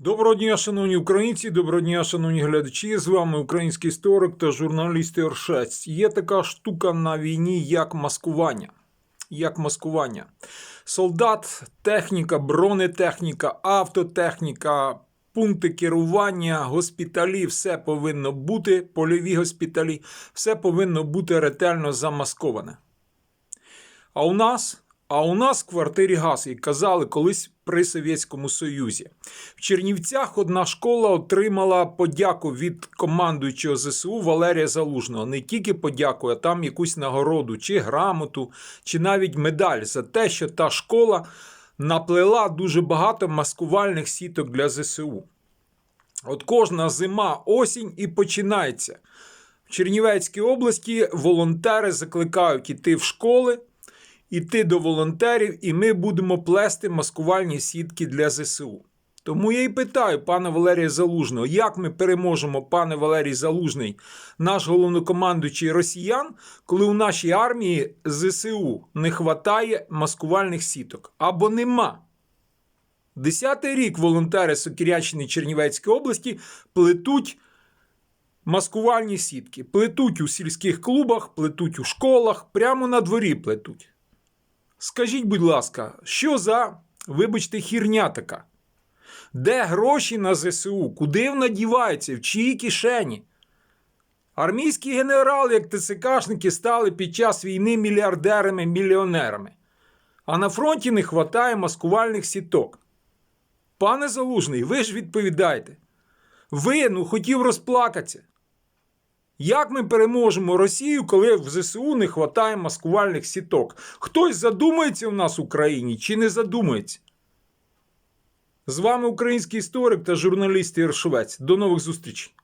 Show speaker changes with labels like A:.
A: Доброго дня, шановні українці, доброго дня, шановні глядачі. З вами український історик та журналіст Іршець. Є така штука на війні, як маскування. Як маскування. Солдат, техніка, бронетехніка, автотехніка, пункти керування, госпіталі, все повинно бути, польові госпіталі, все повинно бути ретельно замасковане. А у нас, а у нас в квартирі газ, як казали колись при Совєтському Союзі. В Чернівцях одна школа отримала подяку від командуючого ЗСУ Валерія Залужного. Не тільки подяку, а там якусь нагороду, чи грамоту, чи навіть медаль за те, що та школа наплела дуже багато маскувальних сіток для ЗСУ. От кожна зима, осінь і починається. В Чернівецькій області волонтери закликають іти в школи, іти до волонтерів, і ми будемо плести маскувальні сітки для ЗСУ. Тому я і питаю пана Валерія Залужного, як ми переможемо, пане Валерій Залужний, наш головнокомандуючий росіян, коли у нашій армії ЗСУ не вистачає маскувальних сіток або нема. Десятий рік волонтери Сокіряччини Чернівецької області плетуть маскувальні сітки. Плетуть у сільських клубах, плетуть у школах, прямо на дворі плетуть. Скажіть, будь ласка, що за, вибачте, хірня така? Де гроші на ЗСУ? Куди вона дівається? В чиї кишені? Армійські генерали, як ТЦКшники, стали під час війни мільярдерами, мільйонерами. А на фронті не вистачає маскувальних сіток. Пане Залужний, ви ж відповідаєте. Ви ну хотів розплакатися. Як ми переможемо Росію, коли в ЗСУ не вистачає маскувальних сіток? Хтось задумається в нас в Україні чи не задумається? З вами український історик та журналіст Іршовець. До нових зустрічей.